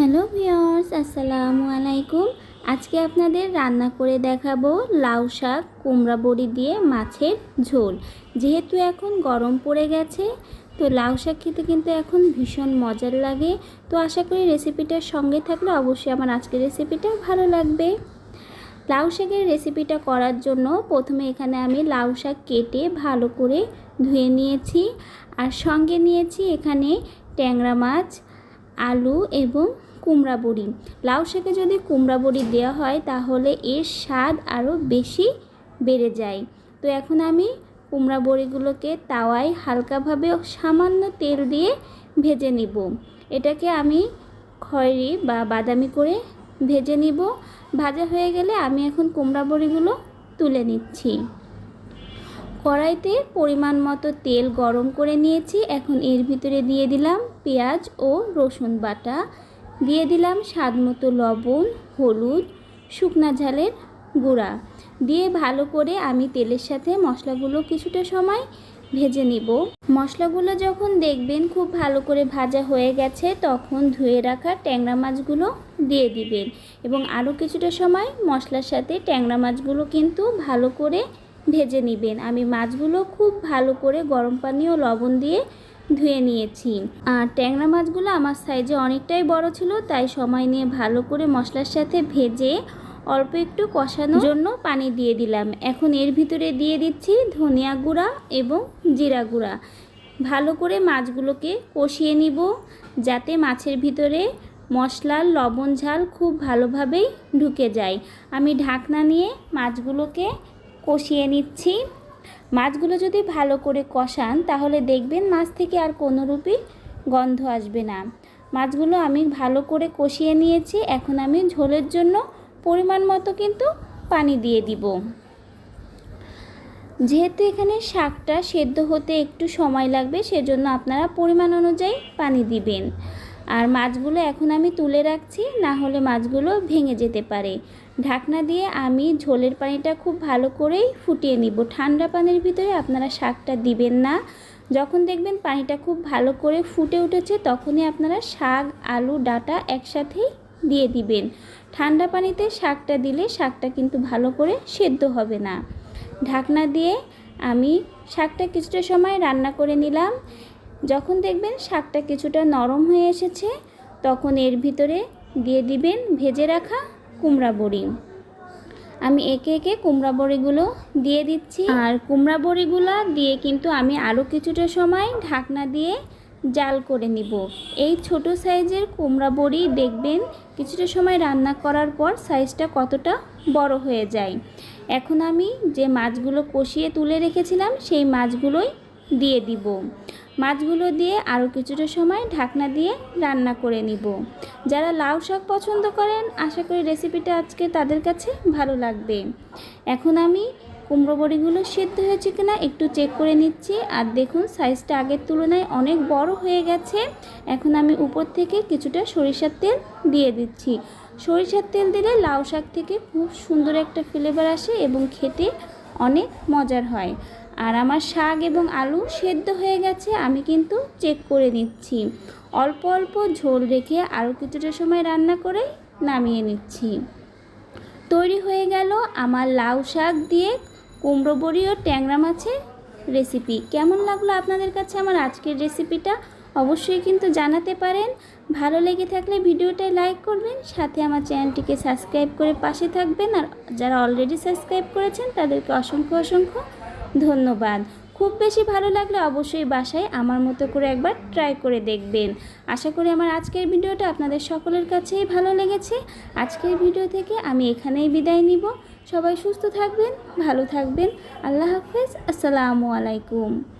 Hello viewers আসসালামু আলাইকুম। আজকে আপনাদের রান্না করে দেখাবো লাউ শাক কুমড়া বড়ি দিয়ে মাছের ঝোল। যেহেতু এখন গরম পড়ে গেছে, তো লাউ শাক খেতে কিন্তু এখন ভীষণ মজার লাগে। তো আশা করি রেসিপিটার সঙ্গে থাকলে অবশ্যই আমার আজকের রেসিপিটা ভালো লাগবে। লাউ শাকের রেসিপিটা করার জন্য প্রথমে এখানে আমি লাউ শাক কেটে ভালো করে ধুয়ে নিয়েছি আর সঙ্গে নিয়েছি এখানে ট্যাংরা মাছ, আলু এবং কুমড়া বড়ি। লাউ শাকে যদি কুমড়া বড়ি দেওয়া হয়, তাহলে এর স্বাদ আরও বেশি বেড়ে যায়। তো এখন আমি কুমড়া বড়িগুলোকে তাওয়ায় হালকাভাবে সামান্য তেল দিয়ে ভেজে নিব। এটাকে আমি খয়েরি বা বাদামি করে ভেজে নিব। ভাজা হয়ে গেলে আমি এখন কুমড়া বড়িগুলো তুলে নিচ্ছি। কড়াইতে পরিমাণ মতো তেল গরম করে নিয়েছি। এখন এর ভিতরে দিয়ে দিলাম পেঁয়াজ ও রসুন বাটা। দিয়ে দিলাম স্বাদ মতো লবণ, হলুদ, শুকনা ঝালের গুঁড়া। দিয়ে ভালো করে আমি তেলের সাথে মশলাগুলো কিছুটা সময় ভেজে নিব। মশলাগুলো যখন দেখবেন খুব ভালো করে ভাজা হয়ে গেছে, তখন ধুয়ে রাখা ট্যাংরা মাছগুলো দিয়ে দিবেন এবং আরও কিছুটা সময় মশলার সাথে ট্যাংরা মাছগুলো কিন্তু ভালো করে ভেজে নেবেন। আমি মাছগুলো খুব ভালো করে গরম পানি ও লবণ দিয়ে ধুয়ে নিয়েছি। আর ট্যাংরা মাছগুলো আমার সাইজে অনেকটাই বড় ছিল, তাই সময় নিয়ে ভালো করে মশলার সাথে ভেজে অল্প একটু কষানোর জন্য পানি দিয়ে দিলাম। এখন এর ভিতরে দিয়ে দিচ্ছি ধনিয়া গুঁড়া এবং জিরা গুঁড়া। ভালো করে মাছগুলোকে কষিয়ে নিব, যাতে মাছের ভিতরে মশলার লবণ ঝাল খুব ভালোভাবেই ঢুকে যায়। আমি ঢাকনা নিয়ে মাছগুলোকে কষিয়ে নিচ্ছি। মাছগুলো যদি ভালো করে কষান, তাহলে দেখবেন মাছ থেকে আর কোনো রূপই গন্ধ আসবে না। মাছগুলো আমি ভালো করে কষিয়ে নিয়েছি, এখন আমি ঝোলের জন্য পরিমাণ মতো কিন্তু পানি দিয়ে দিব। যেহেতু এখানে শাকটা সেদ্ধ হতে একটু সময় লাগবে, সেজন্য আপনারা পরিমাণ অনুযায়ী পানি দিবেন। আর মাছগুলো এখন আমি তুলে রাখছি, না হলে মাছগুলো ভেঙে যেতে পারে। ঢাকনা দিয়ে আমি ঝোলের পানিটা খুব ভালো করেই ফুটিয়ে নিব। ঠান্ডা পানির ভিতরে আপনারা শাকটা দিবেন না। যখন দেখবেন পানিটা খুব ভালো করে ফুটে উঠেছে, তখনই আপনারা শাক, আলু, ডাটা একসাথেই দিয়ে দিবেন। ঠান্ডা পানিতে শাকটা দিলে শাকটা কিন্তু ভালো করে সেদ্ধ হবে না। ঢাকনা দিয়ে আমি শাকটা কিছুটা সময় রান্না করে নিলাম। যখন দেখবেন শাকটা কিছুটা নরম হয়ে এসেছে, তখন এর ভিতরে দিয়ে দিবেন ভেজে রাখা কুমড়া বড়ি আমি একে একে কুমড়া বড়িগুলো দিয়ে দিচ্ছি। আর কুমড়া বড়িগুলো দিয়ে কিন্তু আমি আরও কিছুটা সময় ঢাকনা দিয়ে জাল করে নিব। এই ছোট সাইজের কুমড়া বড়ি দেখবেন কিছুটা সময় রান্না করার পর সাইজটা কতটা বড় হয়ে যায়। এখন আমি যে মাছগুলো কষিয়ে তুলে রেখেছিলাম, সেই মাছগুলোই দিয়ে দিব। মাছগুলো দিয়ে আরও কিছুটা সময় ঢাকনা দিয়ে রান্না করে নিব। যারা লাউ শাক পছন্দ করেন, আশা করি রেসিপিটা আজকে তাদের কাছে ভালো লাগবে। এখন আমি কুমড়ো বড়িগুলো সেদ্ধ হয়েছে কিনা একটু চেক করে নিচ্ছি। আর দেখুন সাইজটা আগের তুলনায় অনেক বড় হয়ে গেছে। এখন আমি উপর থেকে কিছুটা সরিষার তেল দিয়ে দিচ্ছি। সরিষার তেল দিলে লাউ শাক থেকে খুব সুন্দর একটা ফ্লেভার আসে এবং খেতে অনেক মজার হয়। আর আমার শাক এবং আলু সেদ্ধ হয়ে গেছে, আমি কিন্তু চেক করে নিচ্ছি। অল্প অল্প ঝোল রেখে আরও কিছুটা সময় রান্না করে নামিয়ে নিচ্ছি। তৈরি হয়ে গেল আমার লাউ শাক দিয়ে কুমড়ো বড়ি ও ট্যাংরা মাছের রেসিপি কেমন লাগল আপনাদের কাছে আমার আজকের রেসিপিটা অবশ্যই কিন্তু জানাতে পারেন। ভালো লেগে থাকলে ভিডিওটায় লাইক করবেন, সাথে আমার চ্যানেলটিকে সাবস্ক্রাইব করে পাশে থাকবেন। আর যারা অলরেডি সাবস্ক্রাইব করেছেন, তাদেরকে অসংখ্য অসংখ্য ধন্যবাদ। খুব বেশি ভালো লাগলে অবশ্যই বাসায় আমার মতো করে একবার ট্রাই করে দেখবেন। আশা করি আমার আজকের ভিডিওটা আপনাদের সকলের কাছেই ভালো লেগেছে। আজকের ভিডিও থেকে আমি এখানেই বিদায় নিব। সবাই সুস্থ থাকবেন, ভালো থাকবেন। আল্লাহ হাফেজ, আসসালামু আলাইকুম।